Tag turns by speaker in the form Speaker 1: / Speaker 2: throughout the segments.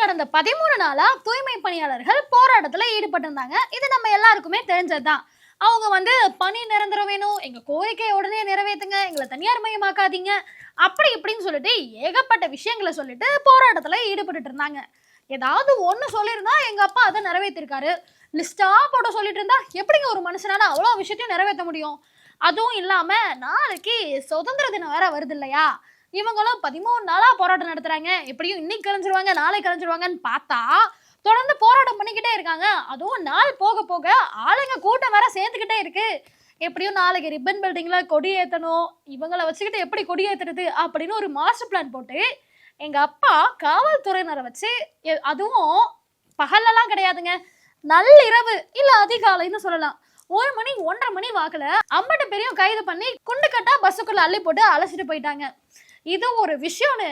Speaker 1: கடந்த பதிமூணு நாளா தூய்மை பணியாளர்கள் போராட்டத்துல ஈடுபட்டிருந்தாங்க. இது நம்ம எல்லாருக்குமே தெரிஞ்சதுதான். அவங்க வந்து பணி நிரந்தரம் வேணும் எங்க கோரிக்கையை உடனே நிறைவேத்துங்க எங்களை தனியார் மயமாக்காதீங்க அப்படி இப்படின்னு சொல்லிட்டு ஏகப்பட்ட விஷயங்களை சொல்லிட்டு போராட்டத்துல ஈடுபட்டுட்டு இருந்தாங்க. ஏதாவது ஒன்று சொல்லியிருந்தா எங்க அப்பா அதை நிறைவேற்றிருக்காரு லிஸ்டா போட சொல்லிட்டு இருந்தா எப்படிங்க ஒரு மனுஷனால அவ்வளோ விஷயத்தையும் நிறைவேற்ற முடியும்? அதுவும் இல்லாம நாளைக்கு சுதந்திர தினம் வேற வருது இல்லையா? இவங்களும் பதிமூணு நாளா போராட்டம் நடத்துறாங்க. எப்படியும் இன்னைக்கு கலைஞ்சிருவாங்க நாளைக்கு கலைஞ்சிருவாங்கன்னு பார்த்தா தொடர்ந்து போராட்டம் பண்ணிக்கிட்டே இருக்காங்க. அதுவும் நாள் போக போக ஆளுங்க கூட்டம் வேற சேர்ந்துக்கிட்டே இருக்கு. எப்படியும் நாளைக்கு ரிப்பன் பில்டிங்ல கொடி ஏற்றணும் இவங்களை வச்சுக்கிட்டு எப்படி கொடி ஏற்றுறது அப்படின்னு ஒரு மாஸ்டர் பிளான் போட்டு எங்க அப்பா காவல்துறையினரை வச்சு எ- அதுவும் பகல்லலாம் கிடையாதுங்க. நள்ளிரவு இல்ல அதிகாலைன்னு சொல்லலாம். ஒரு மணி ஒன்றரை மணி வாக்குல அம்பட்டு பேரையும் கைது பண்ணி குண்டு கட்டா பஸ்ஸுக்குள்ள அள்ளி போட்டு அலசிட்டு போயிட்டாங்க. இது ஒரு விஷயம்னு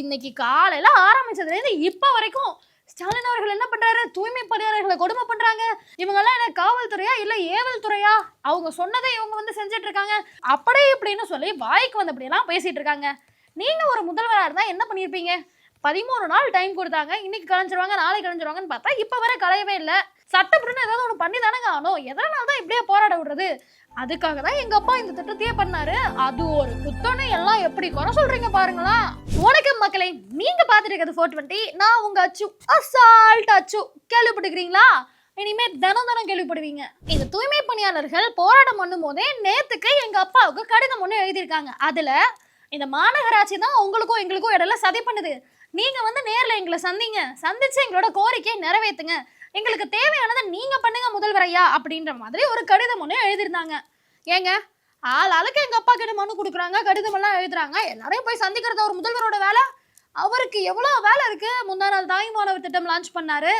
Speaker 1: இன்னைக்கு காலையில ஆரம்பிச்சதுலேருந்து இப்போ வரைக்கும் ஸ்டாலின் அவர்கள் என்ன பண்றாரு? தூய்மை பணியாளர்களை கொடுமை பண்றாங்க. இவங்க எல்லாம் என்ன காவல்துறையா இல்ல ஏவல் துறையா? அவங்க சொன்னதை இவங்க வந்து செஞ்சுட்டு இருக்காங்க அப்படியே இப்படின்னு சொல்லி வாய்க்கு வந்தபடி எல்லாம் பேசிட்டு இருக்காங்க நீங்க ஒரு முதல்வரா இருந்தா என்ன பண்ணிருப்பீங்க பதிமூணு நாள் டைம் கொடுத்தாங்க. இன்னைக்கு கலைஞ்சிருவாங்க நாளைக்கு கலைஞ்சிருவாங்கன்னு பார்த்தா இப்ப வரை கலையவே இல்லை. சட்டப்படின்னு ஏதாவது ஒன்று பண்ணி தானேங்க ஆனோ எதனால தான் இப்படியே போராட விடுறது? அதுக்காக தான் எங்க அப்பா இந்த திட்டத்தையே பண்ணாரு. அது ஒரு குத்தனை எல்லாம் எப்படி குறை சொல்றீங்க பாருங்களா வணக்கம் மக்களே நீங்க பாத்துட்டு இருக்கிறது ஃபோர் டுவெண்ட்டி நான் உங்க அச்சு அசால்ட் அச்சு. கேள்விப்பட்டுக்கிறீங்களா இனிமே தினம் தினம் கேள்விப்படுவீங்க. இந்த தூய்மை பணியாளர்கள் போராட்டம் பண்ணும் போதே நேத்துக்கு எங்க அப்பாவுக்கு கடிதம் ஒன்று எழுதியிருக்காங்க. அதுல இந்த மாநகராட்சி தான் உங்களுக்கும் எங்களுக்கும் இடையில சதி பண்ணுது. நீங்க வந்து நேர்ல எங்களை சந்திங்க. சந்திச்சு எங்களோட கோரிக்கையை நிறைவேத்துங்க. எங்களுக்கு தேவையானதை நீங்க பண்ணுங்க முதல்வர் ஐயா அப்படின்ற மாதிரி ஒரு கடிதம் ஒன்று எழுதியிருந்தாங்க. ஏங்க ஆள் ஆளுக்கு எங்க அப்பா கிட்ட மனு கொடுக்குறாங்க கடிதம் எல்லாம் எழுதுறாங்க எல்லாரையும் போய் சந்திக்கிறது ஒரு முதல்வரோட வேலை? அவருக்கு எவ்வளோ வேலை இருக்கு? முந்தா நாள் தாய் மாணவர் திட்டம் லான்ச் பண்ணாரு.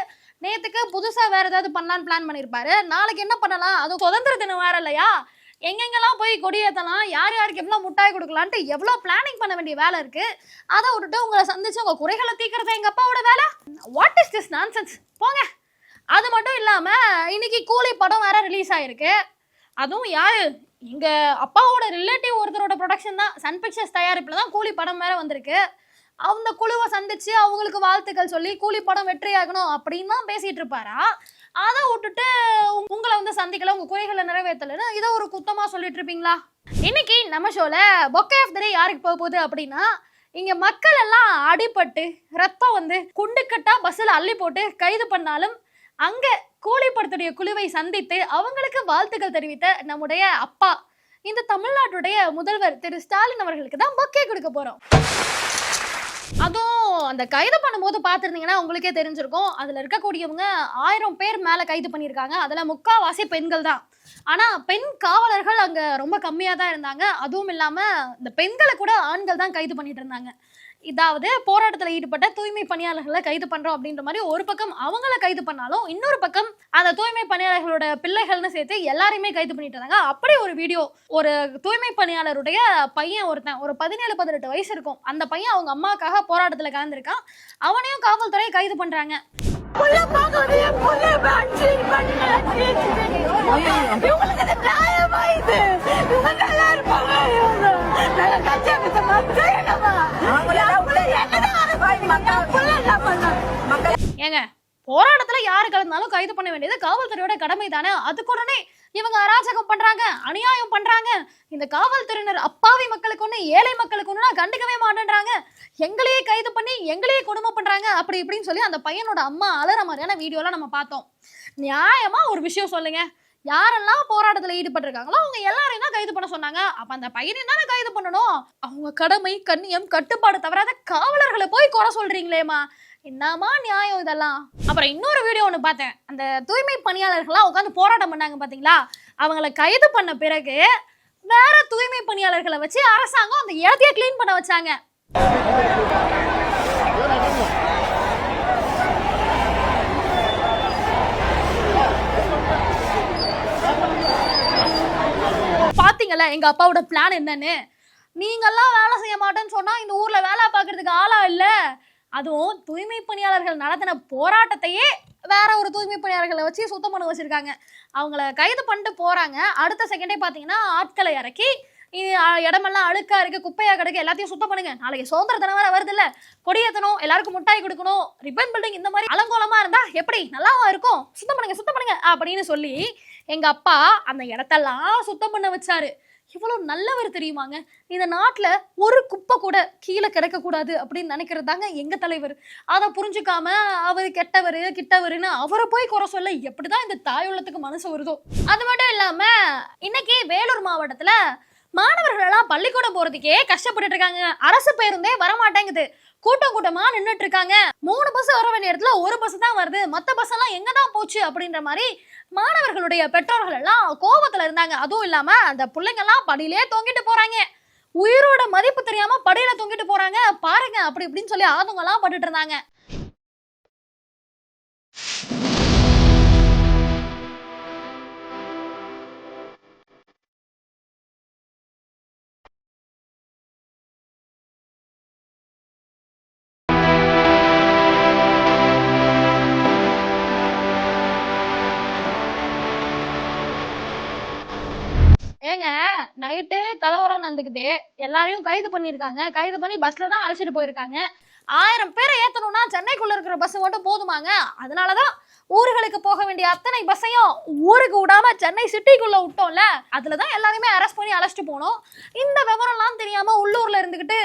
Speaker 1: நேத்துக்கு புதுசா வேற ஏதாவது பண்ணலான்னு பிளான் பண்ணியிருப்பாரு நாளைக்கு என்ன பண்ணலாம்? அது சுதந்திர தினம் வேற இல்லையா? எங்கெங்கெல்லாம் போய் கொடியேற்றலாம் யார் யாருக்கு எவ்வளோ முட்டாய் கொடுக்கலான்ட்டு எவ்வளோ பிளானிங் பண்ண வேண்டிய வேலை இருக்கு? அதை விட்டுட்டு உங்களை சந்திச்சு உங்க குறைகளை தீக்கிறது எங்க அப்பாவோட வேலை? வாட் இஸ் திஸ் நான்சென்ஸ் போங்க. அது மட்டும் இல்லாம இன்னைக்கு கூலி படம் வேற ரிலீஸ் ஆயிருக்கு. அதுவும் யாரு? எங்க அப்பாவோட ரிலேட்டிவ் ஒருத்தரோட ப்ரொடக்ஷன் தான். சன் பிக்சர்ஸ் தயாரிப்புல தான் கூலி படம் வேற வந்திருக்கு. அந்த குழுவை சந்திச்சு அவங்களுக்கு வாழ்த்துக்கள் சொல்லி கூலி படம் வெற்றியாகணும் அப்படின்னு தான் பேசிட்டு இருப்பாரா? அதை விட்டுட்டு உங்களை வந்து சந்திக்கல உங்க குறைகளை நிறைவேற்றலன்னு இதை ஒரு குத்தமா சொல்லிட்டு இருப்பீங்களா? இன்னைக்கு நம்ம ஷோல பொக்கே ஆஃப் த டே யாருக்கு போக போகுது அப்படின்னா இங்க மக்கள் எல்லாம் அடிபட்டு ரத்தம் வந்து குண்டுக்கட்டா பஸ்ஸில் அள்ளி போட்டு கைது பண்ணாலும் அங்க கூலிப்படத்துடைய குழுவை சந்தித்து அவங்களுக்கு வாழ்த்துக்கள் தெரிவித்த நம்முடைய அப்பா இந்த தமிழ்நாட்டுடைய முதல்வர் திரு ஸ்டாலின் அவர்களுக்கு தான் பொக்கே கொடுக்க போறோம். அதுவும் அந்த கைது பண்ணும்போது பார்த்துருந்தீங்கன்னா உங்களுக்கே தெரிஞ்சிருக்கும். அதில் இருக்கக்கூடியவங்க ஆயிரம் பேர் மேலே கைது பண்ணியிருக்காங்க. அதில் முக்காவாசி பெண்கள் தான். ஆனால் பெண் காவலர்கள் அங்கே ரொம்ப கம்மியாக தான் இருந்தாங்க. அதுவும் இல்லாமல் இந்த பெண்களை கூட ஆண்கள் தான் கைது பண்ணிட்டு இருந்தாங்க. இதாவது போராட்டத்தில் ஈடுபட்ட தூய்மை பணியாளர்களை கைது பண்ணுறோம் அப்படின்ற மாதிரி ஒரு பக்கம் அவங்கள கைது பண்ணாலும் இன்னொரு பக்கம் அந்த தூய்மை பணியாளர்களோட பிள்ளைகள்னு சேர்த்து எல்லாரையுமே கைது பண்ணிட்டு இருந்தாங்க அப்படி ஒரு வீடியோ ஒரு தூய்மை பணியாளருடைய பையன் ஒருத்தன் ஒரு பதினேழு பதினெட்டு வயசு இருக்கும். அந்த பையன் அவங்க அம்மாக்காக போராட்டத்தில் கலந்துருக்கான். அவனையும் காவல்துறை கைது பண்றாங்க. ஏங்க போராட்டத்துல யாரு கலந்தாலும் கைது பண்ண வேண்டியது காவல்துறையோட கடமை தானே அதுக்கு உடனே இவங்க அராஜகம் பண்றாங்க அநியாயம் பண்றாங்க. இந்த காவல்துறையினர் அப்பாவி மக்களுக்கு ஒண்ணு ஏழை மக்களுக்கு ஒண்ணு கண்டுக்கவே மாட்டேன்றாங்க. எங்களையே கைது பண்ணி எங்களையே கொடுமை பண்றாங்க. அப்படி இப்படின்னு சொல்லி அந்த பையனோட அம்மா அலற மாதிரியான வீடியோலாம் நம்ம பார்த்தோம். நியாயமா ஒரு விஷயம் சொல்லுங்க. யாரெல்லாம் போராட்டத்துல ஈடுபட்டிருக்காங்களோ அவங்க எல்லாரையும் தான் கைது பண்ண சொன்னாங்க. அப்ப அந்த பையனையும் தானே கைது பண்ணணும்? அவங்க கடமை கண்ணியம் கட்டுப்பாடு தவறாத காவலர்களை போய் குறை சொல்றீங்களேம்மா. என்னமா நியாயம் இதெல்லாம்? அப்புறம் இன்னொரு வீடியோ ஒன்று பார்த்தேன். அந்த தூய்மை பணியாளர்கள்லாம் உட்காந்து போராட்டம் பண்ணாங்க பார்த்தீங்களா? அவங்கள கைது பண்ண பிறகு வேற தூய்மை பணியாளர்களை வச்சு அரசாங்கம் அந்த இடத்தையே க்ளீன் பண்ண வச்சாங்க. பாத்தீங்களா எங்க அப்பாவோட பிளான் என்னன்னு? நீங்கெல்லாம் வேலை செய்ய மாட்டேன்னு சொன்னா இந்த ஊர்ல வேலை பார்க்குறதுக்கு ஆளா இல்லை. அதுவும் தூய்மை பணியாளர்கள் நடத்தின போராட்டத்தையே வேற ஒரு தூய்மை பணியாளர்களை வச்சு சுத்தம் பண்ண வச்சிருக்காங்க. அவங்கள கைது பண்ணிட்டு போறாங்க. அடுத்த செகண்டே பாத்தீங்கன்னா ஆட்களை இறக்கி இடமெல்லாம் அழுக்கா இருக்கு குப்பையா கிடக்கு எல்லாத்தையும் சுத்தம் பண்ணுங்க. நாளைக்கு சுதந்திர தினம் வேற வருது இல்ல. கொடியேத்தணும் எல்லாருக்கும் முட்டாய் கொடுக்கணும் ரிப்பன் பில்டிங் இந்த மாதிரி அலங்கோலமா இருந்தா எப்படி? நல்லாவா இருக்கும்? சுத்தம் பண்ணுங்க சுத்தம் பண்ணுங்க அப்படின்னு சொல்லி எங்க அப்பா அந்த இடத்தெல்லாம் சுத்தம் பண்ண வச்சாரு. இவ்வளோ நல்லவர் தெரியுமாங்க? இந்த நாட்டில் ஒரு குப்பை கூட கீழே கிடக்கக்கூடாது அப்படின்னு நினைக்கிறது தாங்க எங்கள் தலைவர்? அதை புரிஞ்சுக்காம அவர் கெட்டவர் கிட்டவருன்னு அவரை போய் குறை சொல்ல எப்படி தான் இந்த தாயுள்ளத்துக்கு மனசு வருதோ? அது மட்டும் இல்லாமல் இன்னைக்கு வேலூர் மாவட்டத்தில் மாணவர்கள் எல்லாம் பள்ளிக்கூடம் போறதுக்கே கஷ்டப்பட்டு இருக்காங்க அரசு பேருந்தே வரமாட்டேங்குது. கூட்டம் கூட்டமா நின்றுட்டு இருக்காங்க மூணு பஸ் வர வேண்டிய இடத்துல ஒரு பஸ் தான் வருது. மத்த பஸ் எல்லாம் எங்க தான் போச்சு அப்படின்ற மாதிரி மாணவர்களுடைய பெற்றோர்கள் எல்லாம் கோபத்துல இருந்தாங்க. அதுவும் இல்லாம அந்த பிள்ளைங்க எல்லாம் படியிலே தொங்கிட்டு போறாங்க. உயிரோட மதிப்பு தெரியாம படியில தொங்கிட்டு போறாங்க. பாருங்க அப்படி இப்படின்னு சொல்லி ஆதங்கெல்லாம் பட்டுட்டு இருந்தாங்க ஏங்க நைட்டு கலவரம் நடந்துக்குது. எல்லாரையும் கைது பண்ணிருக்காங்க கைது பண்ணி பஸ்ல தான் அழைச்சிட்டு போயிருக்காங்க. ஆயிரம் பேரை ஏத்தணும்னா சென்னைக்குள்ள இருக்கிற பஸ் மட்டும் போதுமாங்க. அதனாலதான் ஊர்களுக்கு போக வேண்டிய அத்தனை பஸ்ஸையும் ஊருக்கு விடாம சென்னை சிட்டிக்குள்ள விட்டோம்ல அதுலதான் எல்லாரையுமே அரெஸ்ட் பண்ணி அழைச்சிட்டு போனோம். இந்த விவரம்லாம் தெரியாம உள்ளூர்ல இருந்துகிட்டு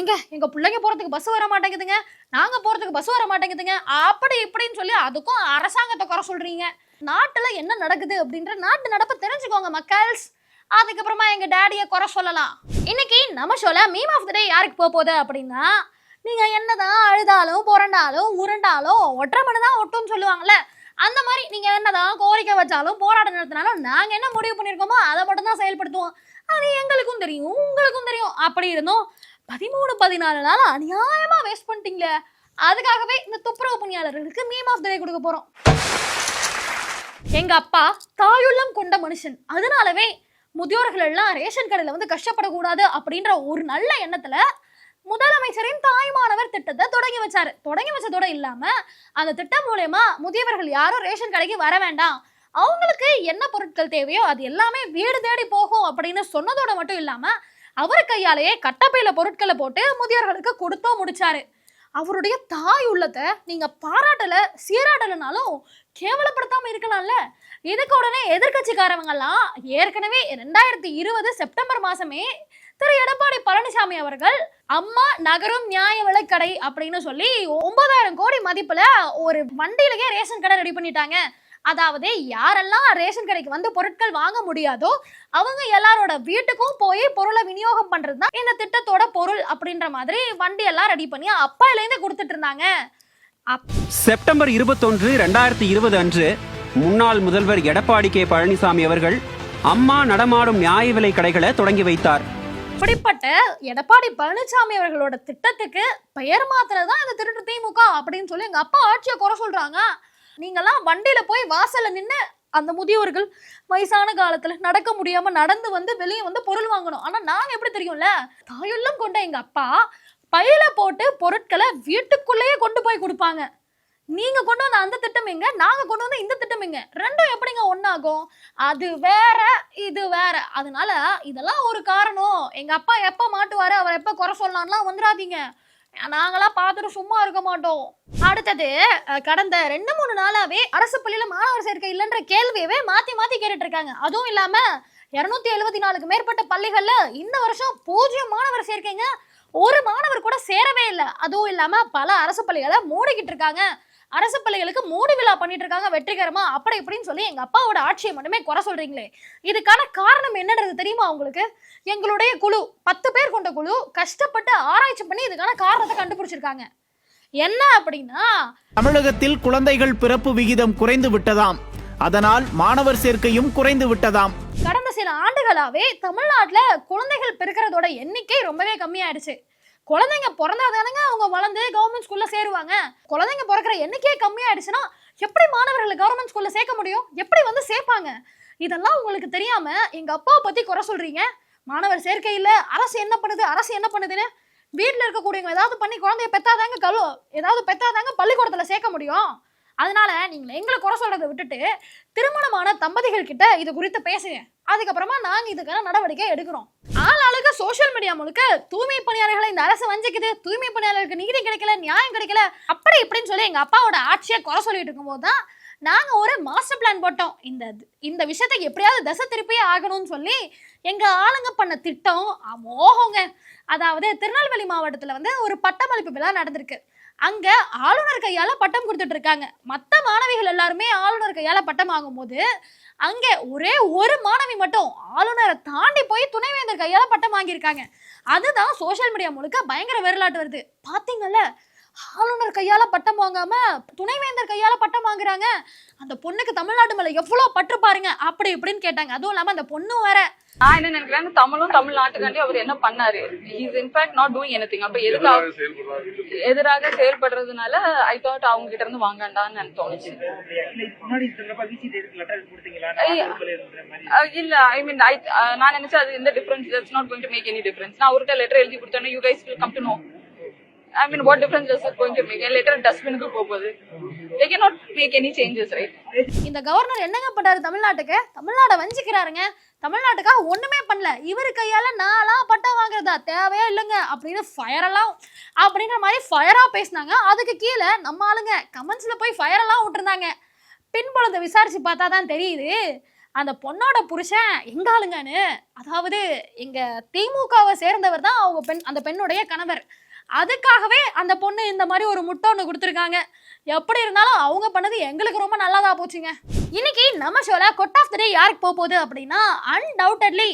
Speaker 1: எங்க எங்க பிள்ளைங்க போறதுக்கு பஸ் வர மாட்டேங்குதுங்க. நாங்க போறதுக்கு பஸ் வர மாட்டேங்குதுங்க. அப்படி இப்படின்னு சொல்லி அதுக்கும் அரசாங்கத்தை குறை சொல்றீங்க. நாட்டுல என்ன நடக்குது அப்படின்ற நாட்டு நடப்பை தெரிஞ்சுக்கோங்க மக்கள்ஸ். அதுக்கப்புறமா எங்க டேடியை குறை சொல்லலாம். இன்னைக்கு நம்ம ஷோல மீம் ஆஃப் த டே யாருக்கு போக போகுது அப்படின்னா நீங்க என்னதான் அழுதாலும் புரண்டாலும் உருண்டாலும் ஒற்றை மணி தான் ஒட்டும்னு சொல்லுவாங்கல்ல அந்த மாதிரி நீங்க என்னதான் கோரிக்கை வச்சாலும் போராட்டம் நடத்தினாலும் நாங்க என்ன முடிவு பண்ணிருக்கோமோ அதை மட்டும் தான் செயல்படுத்துவோம். அது எங்களுக்கும் தெரியும் உங்களுக்கும் தெரியும். அப்படி இருந்தோம் பதிமூணு பதினாலு நாள் அநியாயமா வேஸ்ட் பண்ணிட்டீங்களே. அதுக்காகவே இந்த துப்புரவு பணியாளர்களுக்கு மீம் ஆஃப் த டே கொடுக்க போறோம். எங்க அப்பா தாயுள்ளம் கொண்ட மனுஷன். அதனாலவே முதியோர்கள் எல்லாம் ரேஷன் கடையில் வந்து கஷ்டப்படக்கூடாது அப்படின்ற ஒரு நல்ல எண்ணத்துல முதலமைச்சரின் தாய்மானவர் திட்டத்தை தொடங்கி வச்சாரு. தொடங்கி வச்சதோட இல்லாம அந்த திட்டம் மூலயமா முதியவர்கள் யாரும் ரேஷன் கடைக்கு வர வேண்டாம். அவங்களுக்கு என்ன பொருட்கள் தேவையோ அது எல்லாமே வீடு தேடி போகும் அப்படின்னு சொன்னதோட மட்டும் இல்லாம அவர் கையாலேயே கட்டப்பையில பொருட்களை போட்டு முதியோர்களுக்கு கொடுத்தோ முடிச்சாரு. அவருடைய தாய் உள்ளத்தை நீங்கள் பாராட்டலை சீராடலைனாலும் கேவலப்படுத்தாமல் இருக்கலாம்ல? இதுக்கு உடனே எதிர்கட்சிக்காரவங்கெல்லாம் ஏற்கனவே ரெண்டாயிரத்தி இருபது செப்டம்பர் மாதமே திரு. எடப்பாடி பழனிசாமி அவர்கள் அம்மா நகரும் நியாய விலைக்கடை அப்படின்னு சொல்லி ஒன்பதாயிரம் கோடி மதிப்புல ஒரு வண்டியிலேயே ரேஷன் கடை ரெடி பண்ணிட்டாங்க. அதாவது யாரெல்லாம் ரேஷன் கடைக்கு வந்து பொருட்கள் வாங்க முடியாதோ அவங்க எல்லாரோட வீட்டுக்கும் போய் பொருளை விநியோகம் பண்றது தான் இந்த திட்டத்தோட பொருள் அப்படின்ற மாதிரி வண்டி எல்லாம் ரெடி பண்ணி அப்பையில இருந்து கொடுத்துட்டு இருந்தாங்க.
Speaker 2: செப்டம்பர் இருபத்தொன்று ரெண்டாயிரத்தி இருபது அன்று முன்னாள் முதல்வர் எடப்பாடி கே. பழனிசாமி அவர்கள் அம்மா நடமாடும் நியாய விலை கடைகளை தொடங்கி வைத்தார்.
Speaker 1: இப்படிப்பட்ட எடப்பாடி பழனிசாமி அவர்களோட திட்டத்துக்கு பெயர் மாத்திரதான் இந்த திருட்டு திமுக அப்படின்னு சொல்லி எங்க அப்பா ஆட்சியை குறை சொல்றாங்க. நீங்கெல்லாம் வண்டியில போய் வாசல்ல நின்று அந்த முதியோர்கள் வயசான காலத்துல நடக்க முடியாம நடந்து வந்து வெளியே வந்து பொருள் வாங்கணும். ஆனா நாங்க எப்படி தெரியும்ல? தாயுள்ளம் கொண்ட எங்க அப்பா பையில போட்டு பொருட்களை வீட்டுக்குள்ளேயே கொண்டு போய் கொடுப்பாங்க. நீங்க கொண்டு வந்த அந்த திட்டம் எங்க? நாங்க கொண்டு வந்த இந்த திட்டம் எங்க? ரெண்டும் எப்படிங்க ஒன்னாகும் அது வேற இது வேற. அதனால இதெல்லாம் ஒரு காரணம். எங்க அப்பா எப்ப மாட்டுவாரு அவர் எப்ப குறை சொல்லலாம்லாம் வந்துடாதீங்க. நாங்களாம் பார்த்துட்டு சும்மா இருக்க மாட்டோம். அடுத்தது கடந்த ரெண்டு மூணு நாளாவே அரசு பள்ளியில மாணவர் சேர்க்கை இல்லைன்ற கேள்வியவே மாத்தி மாத்தி கேட்டுட்டு இருக்காங்க அதுவும் இல்லாம இருநூத்தி எழுபத்தி நாலுக்கு மேற்பட்ட பள்ளிகள்ல இந்த வருஷம் பூஜ்ஜியம் மாணவர் சேர்க்கைங்க. ஒரு மாணவர் கூட சேரவே இல்லை. அதுவும் இல்லாம பல அரசு பள்ளிகளை மூடிக்கிட்டு இருக்காங்க அரசு பள்ளிகளுக்கு மூடி விழா பண்ணிட்டு இருக்காங்க வெற்றிகரமா அப்படி இப்படின்னு சொல்லி எங்க அப்பாவோட ஆட்சியை மட்டுமே குறை சொல்றீங்களே. இதுக்கான காரணம் என்னன்றது தெரியுமா உங்களுக்கு? எங்களுடைய குழு பத்து பேர் கொண்ட குழு கஷ்டப்பட்டு ஆராய்ச்சி பண்ணி இதுக்கான காரணத்தை கண்டுபிடிச்சிருக்காங்க. என்ன அப்படின்னா
Speaker 3: தமிழகத்தில் குழந்தைகள் பிறப்பு விகிதம் குறைந்து விட்டதாம். அதனால் மாணவர் சேர்க்கையும் குறைந்து விட்டதாம்.
Speaker 1: கடந்த சில ஆண்டுகளாவே தமிழ்நாட்டுல குழந்தைகள் பிறக்கிறதோட எண்ணிக்கை ரொம்பவே கம்மியாயிடுச்சு. குழந்தைங்க பிறந்தாதானுங்க அவங்க வளர்ந்து கவர்மெண்ட் ஸ்கூல்ல சேருவாங்க. குழந்தைங்க பிறக்கிற எண்ணிக்கையே கம்மியாயிடுச்சுன்னா எப்படி மாணவர்களை கவர்மெண்ட் ஸ்கூல்ல சேர்க்க முடியும்? எப்படி வந்து சேர்ப்பாங்க? இதெல்லாம் உங்களுக்கு தெரியாம எங்க அப்பாவை பத்தி குறை சொல்றீங்க. மாணவர் சேர்க்கை இல்ல. அரசு என்ன பண்ணுது? அரசு என்ன பண்ணுதுன்னு வீட்டில் இருக்கக்கூடியவங்க ஏதாவது பண்ணி குழந்தைய பெத்தாதாங்க கழு ஏதாவது பெத்தாதாங்க பள்ளிக்கூடத்துல சேர்க்க முடியும். அதனால நீங்கள் எங்களை குறை சொல்றதை விட்டுட்டு திருமணமான தம்பதிகள் கிட்ட இது குறித்து பேசுங்க. அதுக்கப்புறமா நாங்கள் இதுக்கான நடவடிக்கை எடுக்கிறோம். ஆள் சோஷியல் மீடியா முழுக்க தூய்மை பணியாளர்களை இந்த அரசு வஞ்சிக்குது. தூய்மை பணியாளர்களுக்கு நீதி கிடைக்கல நியாயம் கிடைக்கல. அப்படி இப்படின்னு சொல்லி எங்க அப்பாவோட ஆட்சியை குறை சொல்லிட்டு இருக்கும்போது தான் நாங்க ஒரு மாஸ்டர் பிளான் போட்டோம். இந்த இந்த விஷயத்தை எப்படியாவது தசை திருப்பியே ஆகணும்னு சொல்லி எங்க ஆளுங்க பண்ண திட்டம் அமோகங்க. அதாவது திருநெல்வேலி மாவட்டத்துல வந்து ஒரு பட்டமளிப்பு விழா நடந்திருக்கு. அங்க ஆளுநர் கையால பட்டம் கொடுத்துட்டு இருக்காங்க. மத்த மாணவிகள் எல்லாருமே ஆளுநர் கையால பட்டம் வாங்கும்போது அங்க ஒரே ஒரு மாணவி மட்டும் ஆளுநரை தாண்டி போய் துணைவேந்தர் கையால பட்டம் வாங்கியிருக்காங்க. அதுதான் சோஷியல் மீடியா முழுக்க பயங்கர வரலாற்று வருது. பாத்தீங்கல்ல? ஆளுநர் கையால பட்டம் வாங்காம துணைவேந்தர் கையால பட்டம் வாங்குறாங்க. அந்த பொண்ணுக்கு தமிழ்நாடு மேல எவ்வளவு பற்று பாருங்க. அப்படி இப்படின்னு கேட்டாங்க. அதுவும் இல்லாம அந்த பொண்ணும் வேற.
Speaker 4: நான் என்ன நினைக்கிறேன் தமிழும் தமிழ்நாட்டுக்காண்டி அவர் என்ன பண்ணாரு? Is in fact not doing anything அப்ப எதுக்காக எதிராக செயல்படுறதுனால ஐ தாட் அவங்க கிட்ட இருந்து வாங்கண்டான்னு எனக்கு தோணுச்சு. இல்ல ஐ மீன் ஐ நான் நினைச்சேன் அது எந்த difference it's not going to make any difference நான் அவர்கிட்ட லெட்டர் எழுதி கொடுத்தேன்னா you guys will come to know I mean what difference is it letter டஸ்ட்பினுக்கு போகுது they cannot make any changes right
Speaker 1: இந்த கவர்னர் என்னங்க பண்றாரு தமிழ்நாட்டுக்கு? தமிழ்நாட வஞ்சிக்கிறாருங்க. தமிழ்நாட்டுக்காக ஒண்ணுமே பண்ணல. இவர் கையால நாளா பட்டம் வாங்குறதா? தேவையே இல்லைங்க. அப்படின்னு ஃபயரெல்லாம் அப்படின்ற மாதிரி ஃபயரா பேசினாங்க. அதுக்கு கீழே நம்ம ஆளுங்க கமெண்ட்ஸ்ல போய் ஃபயரெல்லாம் விட்டுருந்தாங்க. பின்புலத்தை விசாரிச்சு பார்த்தா தான் தெரியுது. அந்த பொண்ணோட புருஷன் எங்க ஆளுங்கன்னு. அதாவது எங்க திமுகவை சேர்ந்தவர் தான் அவங்க பெண் அந்த பெண்ணுடைய கணவர். அதுக்காகவே அந்த பொண்ணு இந்த மாதிரி ஒரு முட்டை ஒன்று கொடுத்துருக்காங்க. எப்படி இருந்தாலும் அவங்க பண்ணது எங்களுக்கு ரொம்ப நல்லதா போச்சுங்க. இன்னைக்கு நம்ம ஷோல கொட் ஆஃப் த டே யாருக்கு போக போகுது அப்படின்னா அன்டவுட்டட்லி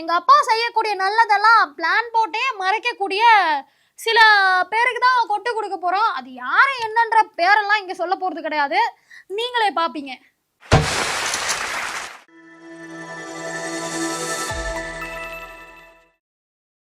Speaker 1: எங்க அப்பா செய்யக்கூடிய நல்லதெல்லாம் பிளான் போட்டே மறைக்கக்கூடிய சில பேருக்கு தான் கொட்டு கொடுக்க போறோம். அது யாரும் என்னன்ற பேரெல்லாம் இங்க சொல்ல போறது கிடையாது. நீங்களே பாப்பீங்க.